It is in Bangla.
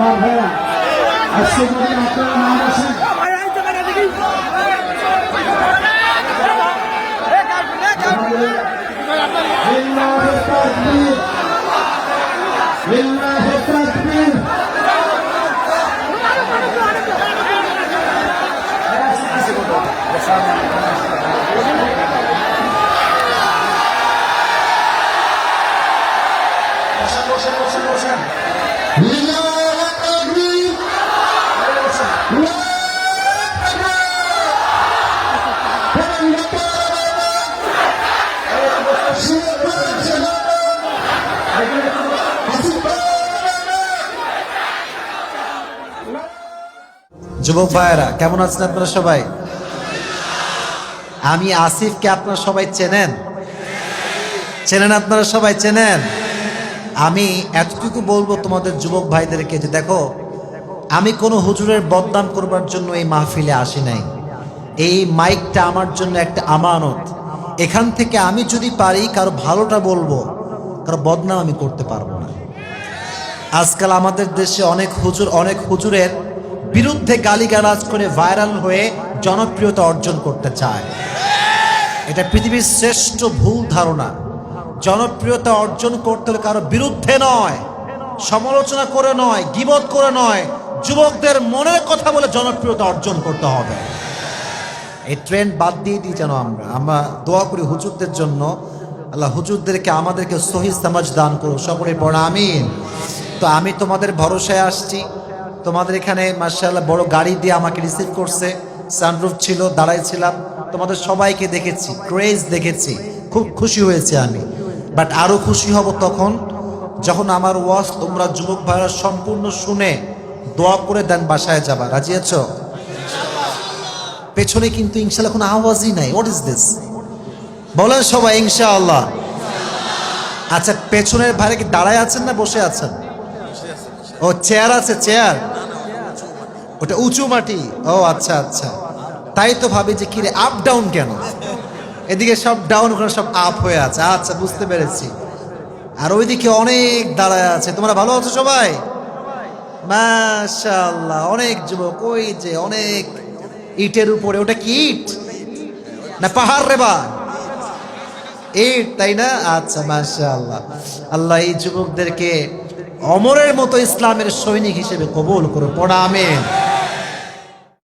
আমার ভাইরা আজকে যদি আপনারা না বসেন বসেন বসেন বসেন। যুবক ভাইয়েরা, কেমন আছেন আপনারা সবাই? আমি আসিফকে আপনারা সবাই চেনেন? চেনেন আপনারা সবাই চেনেন? আমি এতটুকু বলব তোমাদের যুবক ভাইদেরকে যে দেখো, আমি কোনো হুজুরের বদনাম করবার জন্য এই মাহফিলে আসি নাই। এই মাইকটা আমার জন্য একটা আমানত। এখান থেকে আমি যদি পারি, কারও ভালোটা বলব। কারও বদনাম আমি করতে পারব না। আজকাল আমাদের দেশে অনেক হুজুর, অনেক হুজুরের বিরুদ্ধে গালিগালাজ করে ভাইরাল হয়ে জনপ্রিয়তা অর্জন করতে চায়। এটা পৃথিবীর শ্রেষ্ঠ ভুল ধারণা। জনপ্রিয়তা অর্জন করতে হলে কারও বিরুদ্ধে নয়, সমালোচনা করে নয়, গিবত করে নয়, যুবকদের মনের কথা বলে জনপ্রিয়তা অর্জন করতে হবে। এই ট্রেন্ড বাদ দিয়ে দিই যেন আমরা। আমরা দোয়া করি হুজুরদের জন্য আল্লাহ হুজুরদেরকে আমাদেরকে সহি সমাজ দান করো সকলে পড়া, আমিন। তো আমি তোমাদের ভরসায় আসছি। তোমাদের এখানে মার্শাল্লাহ বড় গাড়ি দিয়ে আমাকে রিসিভ করছে। সানরুফ ছিল, দাঁড়াইছিলাম। তোমাদের সবাইকে দেখেছি ক্রেজ দেখেছি। খুব খুশি হয়েছে আমি। বাট আরও খুশি হব তখন যখন আমার ওয়াজ তোমরা যুবক ভাইরা সম্পূর্ণ শুনে দোয়া করে দেন বাসায় যাবা। রাজি আছো? পেছনে কিন্তু ইনশাল্লাহ কোনো আওয়াজই নাই। হোয়াট ইজ দিস বলেন সবাই, ইনশাআল্লাহ। আচ্ছা পেছনের ভাইরা কি দাঁড়ায় আছেন না বসে আছেন? ও, চেয়ার আছে, চেয়ার। ওটা উঁচু মাটি। ও আচ্ছা আচ্ছা। তাই তো ভাবি যে কিরে আপ ডাউন কেন? এদিকে সব ডাউন ওখানে সব আপ হয়ে আছে। আচ্ছা বুঝতে পেরেছি। আর ওইদিকে অনেক দাঁড়ায় আছে। তোমরা ভালো আছো সবাই? মাশাআল্লাহ, অনেক যুবক। ওই যে অনেক ইটের উপরে। ওটা কি ইট? না পাহাড় রে বা ইট তাই না? আচ্ছা মাসা আল্লাহ এই যুবকদেরকে অমরের মতো ইসলামের সৈনিক হিসেবে কবুল করে পড়া